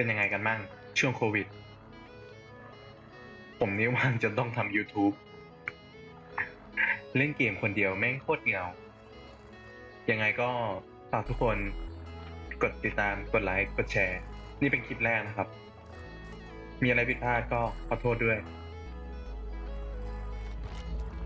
เป็นยังไงกันบ้างช่วงโควิด ผมนี่ว่างจนต้องทำ YouTube เล่นเกมคนเดียวแม่งโคตรเหงา ยังไงก็ฝากทุกคนกดติดตามกดไลค์กดแชร์ นี่เป็นคลิปแรกนะครับ มีอะไรผิดพลาดก็ขอโทษด้วย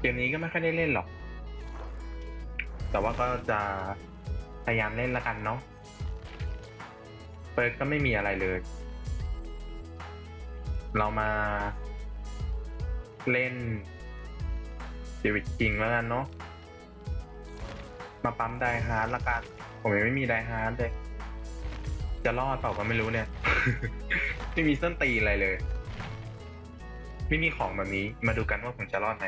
เกมนี้ก็ไม่ค่อยได้เล่นหรอก แต่ว่าก็จะพยายามเล่นละกันเนาะ เปิดก็ไม่มีอะไรเลย เรามาเล่นชีวิตจริงแล้วกันเนาะ มาปั๊มไดฮาร์ดละกัน ผมยังไม่มีไดฮาร์ดเลย จะรอดเปล่าก็ไม่รู้เนี่ย ไม่มีส้นตีอะไรเลย ไม่มีของแบบนี้ มาดูกันว่าผมจะรอดไหม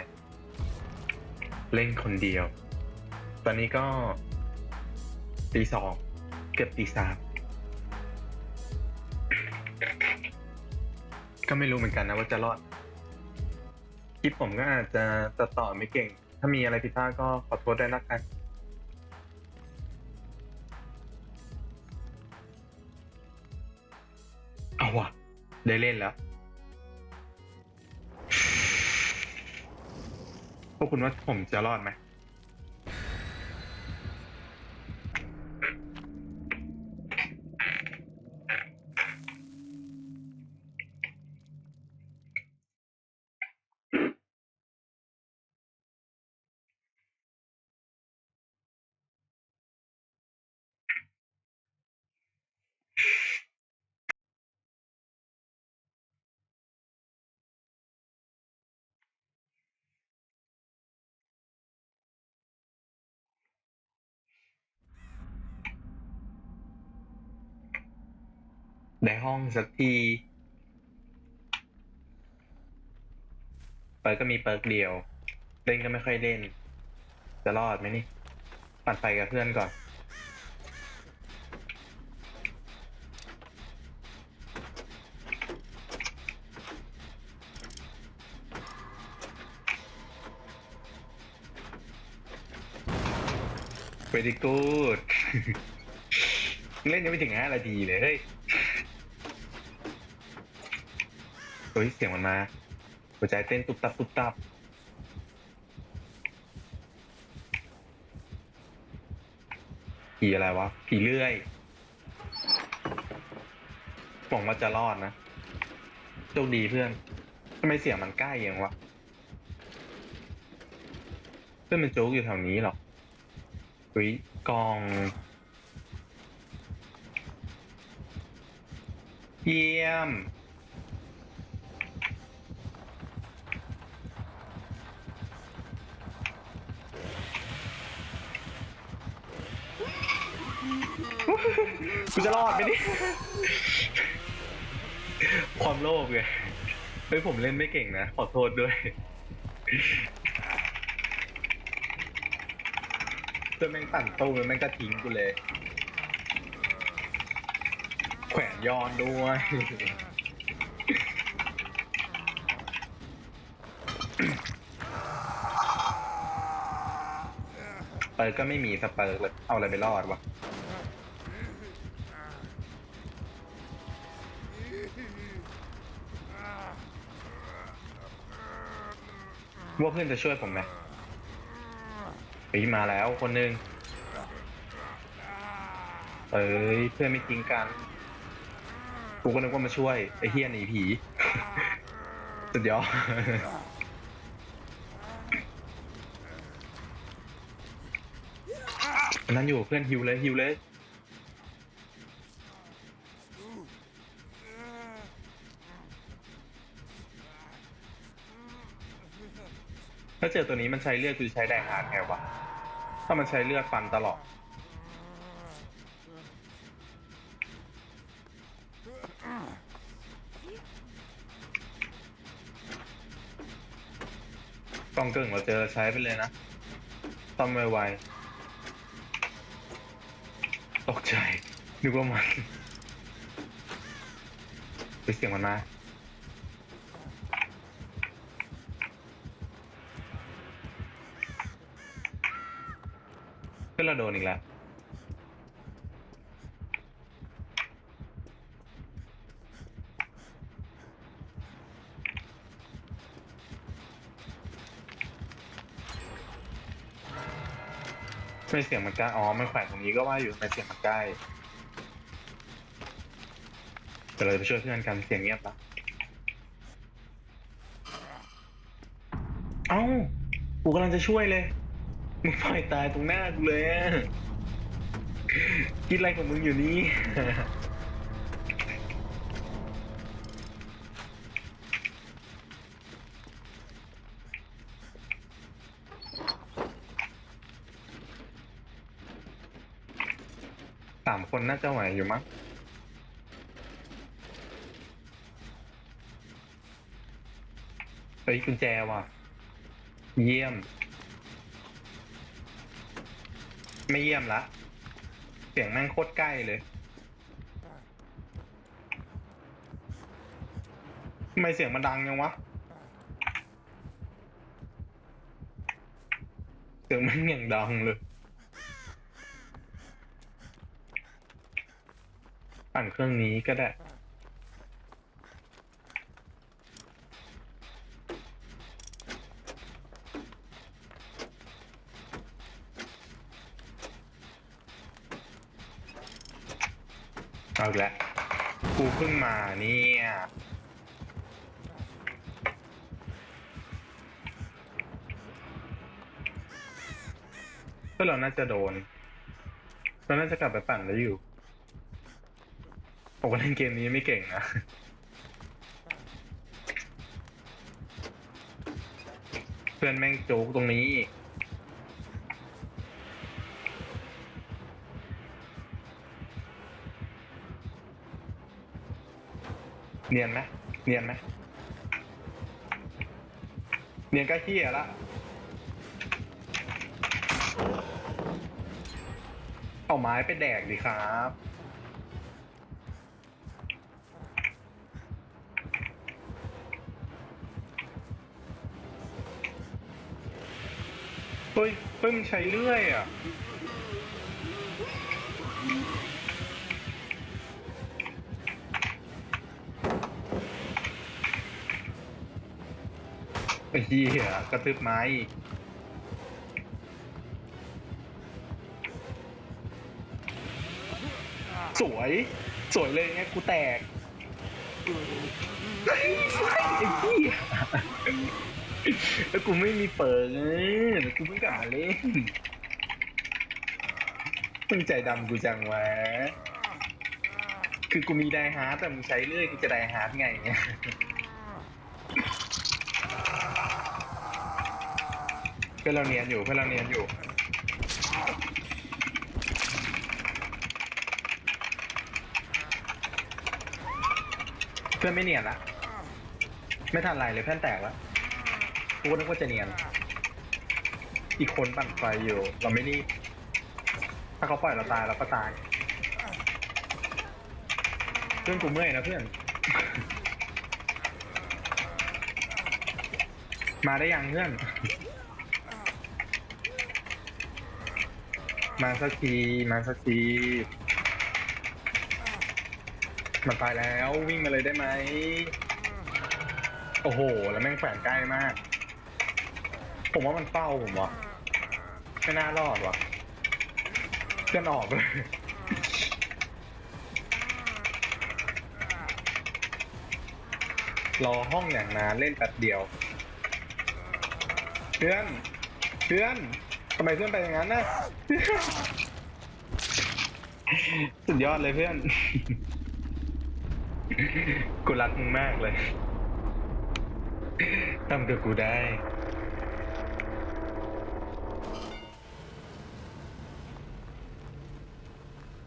เล่นคนเดียว ตอนนี้ก็ตีสองเกือบตีสาม ก็ไม่รู้เหมือนกันนะว่าจะรอด คลิปผมก็อาจจะตัดต่อไม่เก่ง ถ้ามีอะไรผิดพลาดก็ขอโทษด้วยละกันเอาวะได้เล่นแล้ว พวกคุณว่าผมจะรอดไหม ได้ห้องสักที เปิดก็มีเปิร์กเดียว เล่นก็ไม่ค่อยเล่น จะรอดไหมนี่ ปั่นไฟกับเพื่อนก่อน very good เล่นยังไม่ถึงห้านาทีเลยเฮ้ย เฮ้ยเสียงมันมา หัวใจเต้นตุบตับตุบตับผีอะไรวะ ผีเลื่อยหวังว่าจะรอดนะโชคดีเพื่อนทำไมเสียงมันใกล้ยังวะ เพื่อนมันโจ๊กอยู่แถวนี้หรอเฮ้ยกองเยี่ยม กูจะรอดไหมเนี่ยความโลภไงเฮ้ยผมเล่นไม่เก่งนะ ขอโทษด้วยเพื่อนแม่งปั่นตู้แล้วแม่งก็ทิ้งกูเลย แขวนยอนด้วยเปิร์กก็ไม่มีสเปิร์กเลยเอาอะไรไปรอดวะ ว่าเพื่อนจะช่วยผมไหมเฮ้ยมาแล้วคนหนึ่งเอ้ยเพื่อนไม่ทิ้งกันกูก็นึกว่ามาช่วยไอ้เฮียหนีผีสุดยอดอันนั้นอยู่เพื่อนฮิวเลยฮิวเลย ถ้าเจอตัวนี้มันใช้เลือดคือใช้ไดฮาร์ดไงวะ ถ้ามันใช้เลือดฟันตลอดกล้องเกิ่งเราเจอใช้ไปเลยนะซ่อมไวๆตกใจ นึกว่ามันไปเสียงมันมา เราโดนอีกแล้วไม่เสียงมันใกล้อ๋อไม่แขวนตรงนี้ก็ว่าอยู่ไม่เสียงมันใกล้แต่เราจะไปช่วยเพื่อนกันเสียงเงียบปะเอ้ากูกำลังจะช่วยเลย มึงปล่อยตายตรงหน้ากูเลยอะคิดอะไรของมึงอยู่นี่สามคนน่าจะไหวอยู่มั้งเฮ้ยกุญแจว่ะ เยี่ยม ไม่เยี่ยมละ เสียงแม่งโคตรใกล้เลยทำไมเสียงมันดังยังวะ เสียงแม่งอย่างดังเลยปั่นเครื่องนี้ก็ได้ เอาอีกแล้ว กูเพิ่งมาเนี่ยก็เราน่าจะโดน เราน่าจะกลับไปปั่นแล้วอยู่ผมก็เล่นเกมนี้ไม่เก่งนะเพื่อนแม่งโจ๊กตรงนี้อีก เนียนไหมเนียนไหมเนียนก็เฮียละเอาไม้ไปแดกดิครับ เฮ้ยเฮ้ยมันใช้เลื่อยอะ เหี้ยกระตืบไม้สวย สวยเลยไงกูแตกไอ้เหี้ยแล้วกูไม่มีเปิดเลยกูไม่กล้าเล่นมึงใจดำกูจังวะ คือกูมีไดฮาร์ดแต่มึงใช้เลื่อยกูจะไดฮาร์ดไงเนี่ย พื่อนเราเนียนอยู่เพื่อนเราเนียนอยู่ เพื่อนไม่เนียนละไม่ทันไรเลยเพื่อนแตกล้วกูนึกว่าจะเนียน อีกคนปั่นไฟอยู่ เราไม่รีบถ้าเขาปล่อยเราตายเราก็ตาย เพื่อนกูเมื่อยนะเพื่อน มาได้ยังเพื่อน มาสักทีมาสักทีมันตายแล้ววิ่งมาเลยได้ไหมโอ้โห แล้วแม่งแฝงใกล้มาก ผมว่ามันเฝ้าผมวะไม่น่ารอดวะเพื่อนออกเลยรอห้องอย่างนานเล่นแป๊บเดียวเพื่อนเพื่อน ทำไมเพื่อนไปอย่างนั้นนะ สุดยอดเลยเพื่อน กูรักมึงมากเลยทำกับกูได้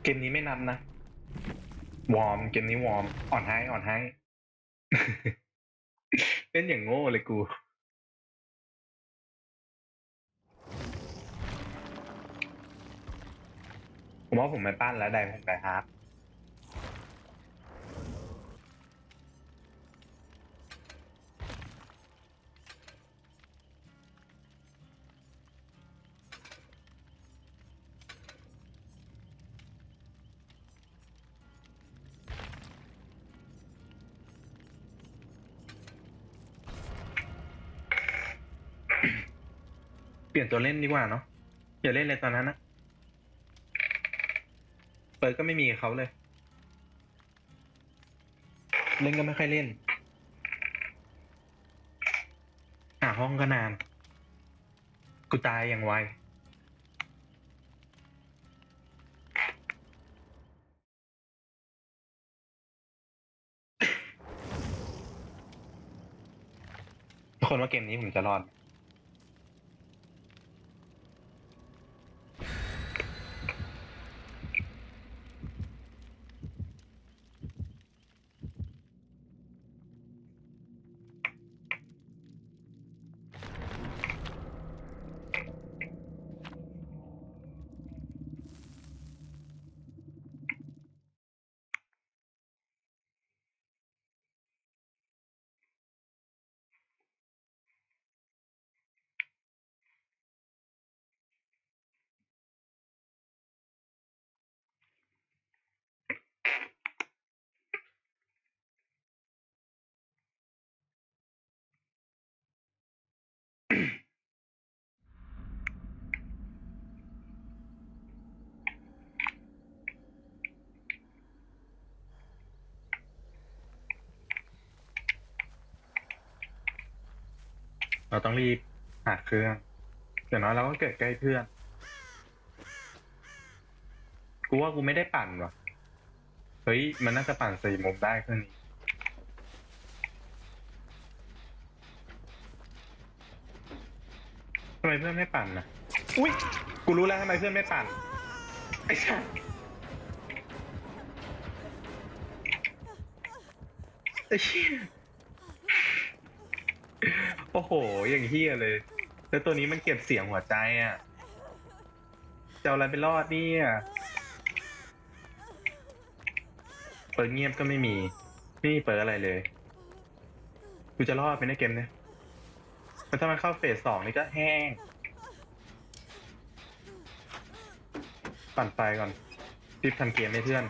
เกมนี้ไม่นับนะ วอร์ม เกมนี้วอร์ม อ่อนให้อ่อนให้เล่นอย่างโง่เลยกู ว่าผมไม่ปั้นแล้วได้ผมได้ฮาร์ดเปลี่ยนตัวเล่นดีกว่าเนาะอย่าเล่นเลยตอนนั้นนะ เปิดก็ไม่มีเขาเลย เล่นก็ไม่ค่อยเล่น หาห้องก็นาน กูตายอย่างไวคนว่าเกมนี้ผมจะรอด เราต้องรีบหาเครื่องอย่างน้อยเราก็เกิดใกล้เพื่อน กูว่ากูไม่ได้ปั่นว่ะ เฮ้ย มันน่าจะปั่นสี่มุมได้เครื่องนี้ ทำไมเพื่อนไม่ปั่นนะอุ้ย กูรู้แล้วทำไมเพื่อนไม่ปั่น ไอ้ช่าไอ้เชี่ย โอ้โห อย่างเฮียเลย แล้วตัวนี้มันเก็บเสียงหัวใจอะจะเอาอะไรไปรอดเนี่ยเปิดเงียบก็ไม่มี ไม่มีเปิดอะไรเลย กูจะรอดไหมในเกมเนี่ยแล้วถ้ามันเข้าเฟสสองนี่ก็แห้ง ปั่นไฟก่อนรีบทำเกมให้เพื่อน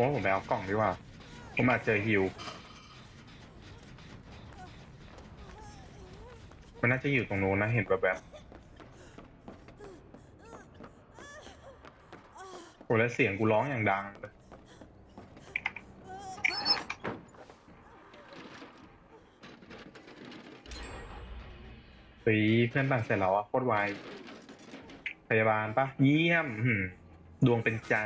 ผมว่าผมไปเอากล่องดีกว่า ผมอาจเจอฮิว มันน่าจะอยู่ตรงนู้นนะเห็นแบบแบบโอ้แล้วเสียงกูร้องอย่างดังเลยเฮ้ยเพื่อนปั่นเสร็จแล้วอะโคตรไวพยาบาลปะเยี่ยมดวงเป็นใจ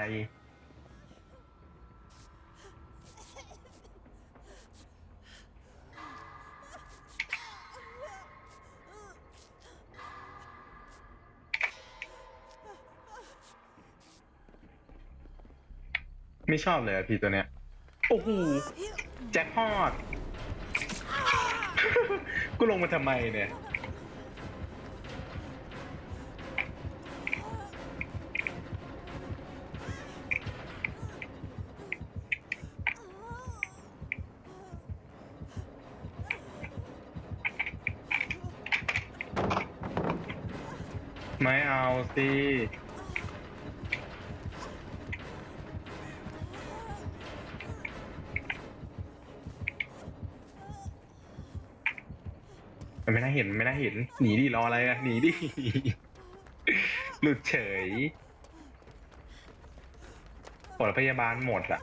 ไม่ชอบเลยอะพี่ตัวเนี้ย โอ้โห แจ็คพอต กูลงมาทำไมเนี่ย ไม่เอาสิ เห็นไม่น่าเห็น หนีดิรออะไรอะหนีดิ หลุดเฉยผลพยาบาลหมดอะ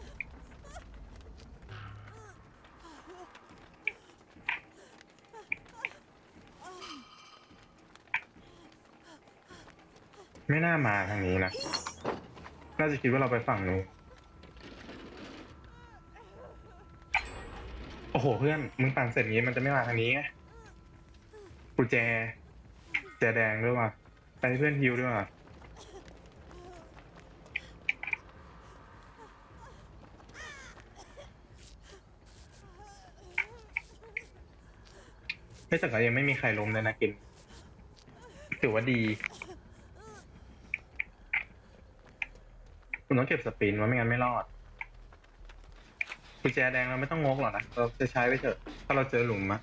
ไม่น่ามาทางนี้นะ น่าจะคิดว่าเราไปฝั่งนู้นโอ้โหเพื่อน มึงปั่นเสร็จงี้มันจะไม่มาทางนี้ไง กุญแจแจแดงด้วยว่ะไอ้เพื่อนฮิวด้วยว่ะไม่แต่ก็ยังไม่มีใครล้มเลยนะกินถือว่าดีคุณต้องเก็บสปินไว่าไม่งั้นไม่รอดกุญแจแดงเราไม่ต้องงกหรอกนะ เราจะใช้ไปเถอะ ถ้าเราเจอหลุมอะ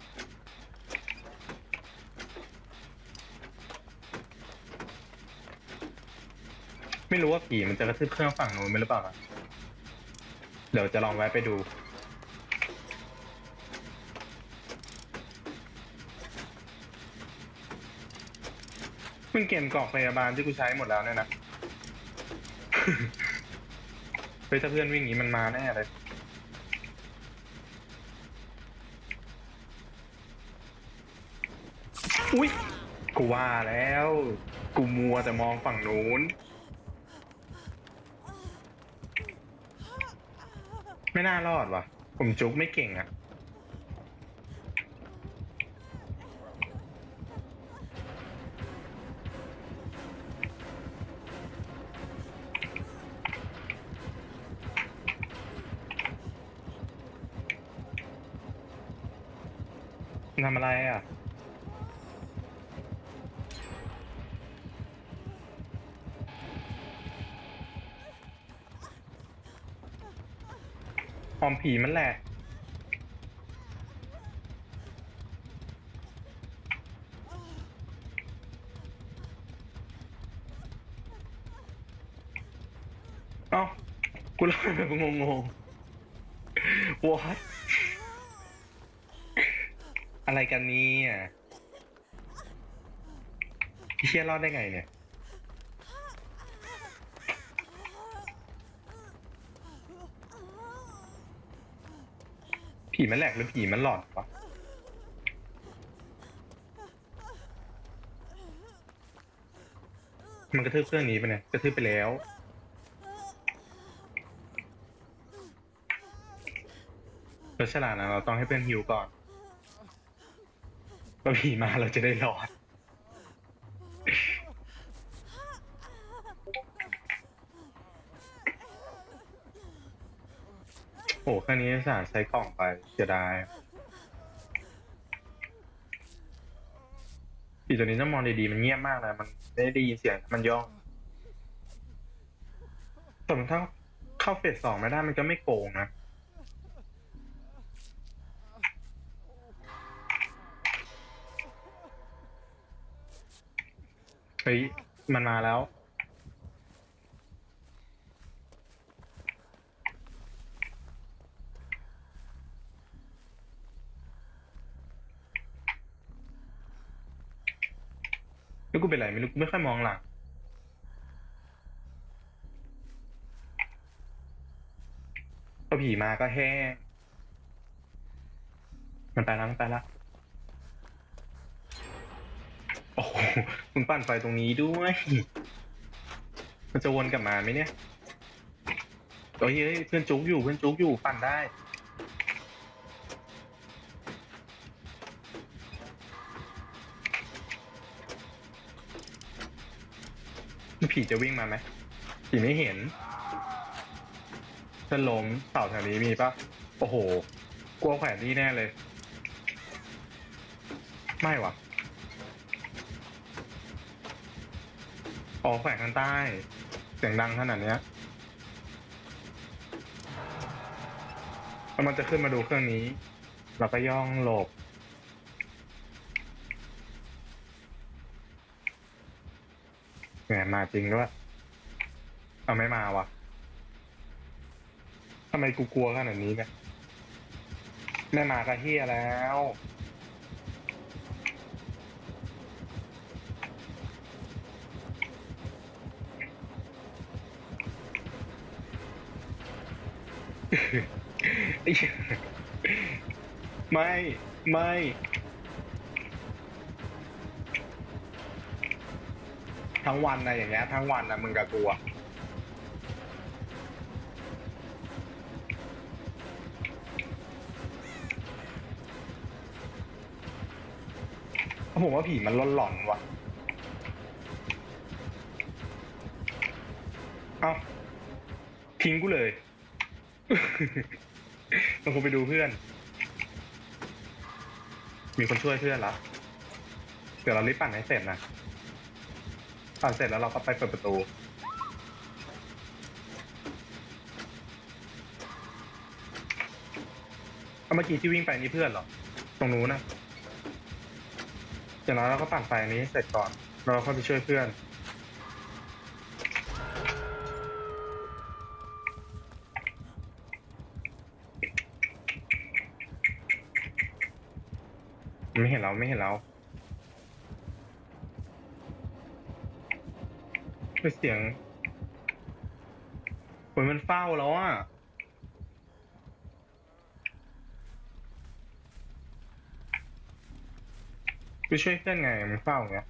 ไม่รู้ว่าผีมันจะกระทืบเครื่องฝั่งนู้นไหมหรือเปล่าครับเดี๋ยวจะลองแวะไปดู มันเก็บกรองพยาบาลที่กูใช้หมดแล้วเนี่ยนะ เฮ้ยถ้าเพื่อนวิ่งอย่างนี้มันมาแน่เลย อุ้ยกูว่าแล้ว กูมัวแต่มองฝั่งนู้น ไม่น่ารอดว่ะ ผมจุกไม่เก่งอะทำอะไรอะ อมผีมันแหละ เอ้า กูเล่าแบบงงๆ what อะไรกันนี่ยพี่เชี่ยรอดได้ไงเนี่ย ผีมันแหลกหรือผีมันหลอดวะมันกระทืบเครื่องนี้ไปเนี่ยกระทืบไปแล้ว เราฉลาดนะเราต้องให้เพื่อนฮิวก่อนพอผีมาเราจะได้รอด โอ้ แค่นี้สาใช้กล่องไปเสียดายผีตัวนี้ต้องมองดีๆมันเงียบมากเลยมันไม่ได้ยินเสียงมันย่องแต่มันถ้าเข้าเฟสสองไม่ได้มันก็ไม่โกงนะเฮ้ยมันมาแล้ว แล้วกูเป็นไรไม่รู้กูไม่ค่อยมองหลังพอผีมาก็แห้ง มันไปแล้วมันไปแล้ว โอ้โหมึงปั่นไฟตรงนี้ด้วย มันจะวนกลับมาไหมเนี่ยโอ้ยเฮ้ยเพื่อนจุกอยู่เพื่อนจุกอยู่ปั่นได้ ผีจะวิ่งมาไหมผีไม่เห็นเพื่อนล้มเสาแถวนี้มีปะโอ้โห กลัวแขวนนี่แน่เลย ไม่วะอ๋อแขวงข้างใต้ เสียงดังขนาดเนี้ยแล้วมันจะขึ้นมาดูเครื่องนี้ เราก็ย่องหลบ แห มาจริงด้วยเอาไม่มาวะทำไมกูกลัวขนาดนี้เนี่ยไม่มาก็เฮียแล้วไม่ ไม่ ทั้งวันนะอย่างเงี้ยทั้งวันนะมึงกับกูอะผมว่าผีมันหลอนๆว่ะ เอ้าทิ้งกูเลย มันคงไปดูเพื่อน มีคนช่วยเพื่อนละเดี๋ยวเรารีบปั่นให้เสร็จนะ ปั่นเสร็จแล้วเราก็ไปเปิดประตู เมื่อกี้ที่วิ่งไปนี่เพื่อนเหรอ ตรงนู้นนะอย่างน้อยเราก็ปั่นไฟนี้เสร็จก่อน เราค่อยไปช่วยเพื่อน ไม่เห็นเราไม่เห็นเรา ไปเสียงโอ้ยมันเฝ้าแล้วอะไปช่วยเพื่อนไงมันเฝ้าไงย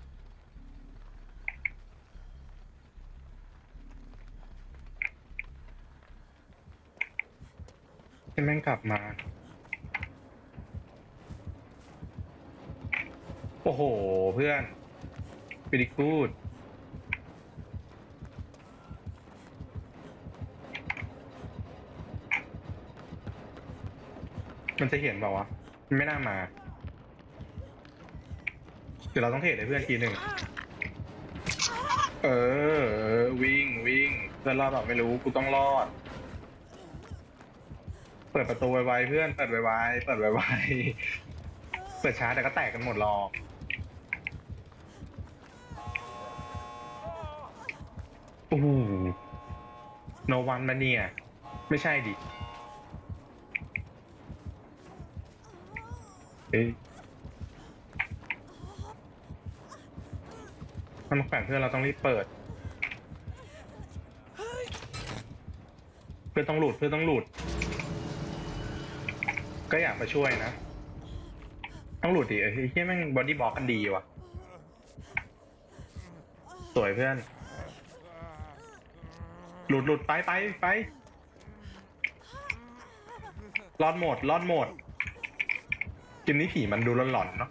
ให้แม่งกลับมา โอ้โห เพื่อน pretty good มันจะเห็นเปล่าวะมันไม่น่ามา เดี๋ยวเราต้องเทรดให้เพื่อนทีหนึ่ง เออเออวิ่งวิ่งเพื่อนรอดเปล่าไม่รู้กูต้องรอด เปิดประตูไวๆเพื่อนเปิดไวๆเปิดไวๆเปิดช้าแต่ก็แตกกันหมดหรอกโอ้โหโนวันมาเนี่ย ไม่ใช่ดิ เอ้ยถ้ามาแขวนเพื่อนเราต้องรีบเปิด เพื่อนต้องหลุดเพื่อนต้องหลุด ก็อยากมาช่วยนะ ต้องหลุดดิเอ้ยเฮียแม่งบอดี้บล็อกกันดีว่ะ สวยเพื่อน หลุดหลุดไปไปไปรอดหมดรอดหมด เกมนี้ผีมันดูหลอนๆเนาะ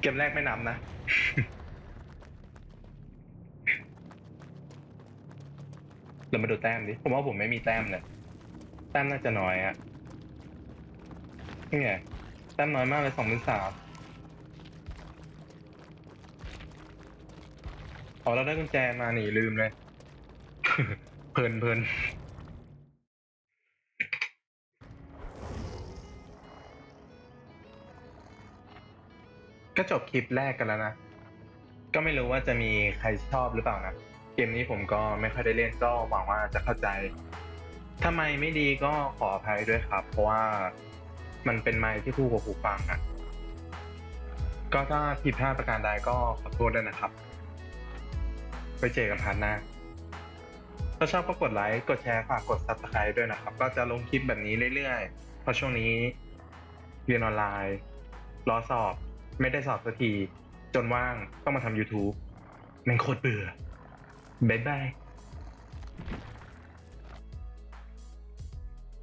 เกมแรกไม่นำนะ เรามาดูแต้มดิ ผมว่าผมไม่มีแต้มเลย แต้มน่าจะน้อยอะนี่ไง แต้มน้อยมากเลยสองเป็นสามอ๋อเราได้กุญแจมาหนีลืมเลย เพลินเพลิน ก็จบคลิปแรกกันแล้วนะ ก็ไม่รู้ว่าจะมีใครชอบหรือเปล่านะ เกมนี้ผมก็ไม่ค่อยได้เล่นก็หวังว่าจะเข้าใจ ถ้าไมไม่ดีก็ขออภัยด้วยครับ เพราะว่ามันเป็นไมค์ที่คู่กับหูฟังอะก็ถ้าผิดพลาดประการใดก็ขอโทษด้วยนะครับ ไปเจอกันพาร์ทหน้าถ้าชอบก็กดไลค์ กดแชร์ ฝากกด subscribe ด้วยนะครับ ก็จะลงคลิปแบบนี้เรื่อยๆ เพราะช่วงนี้เรียนออนไลน์ รอสอบ ไม่ได้สอบสักที จนว่างต้องมาทำ YouTube แม่งโคตรเบื่อบ๊ายบาย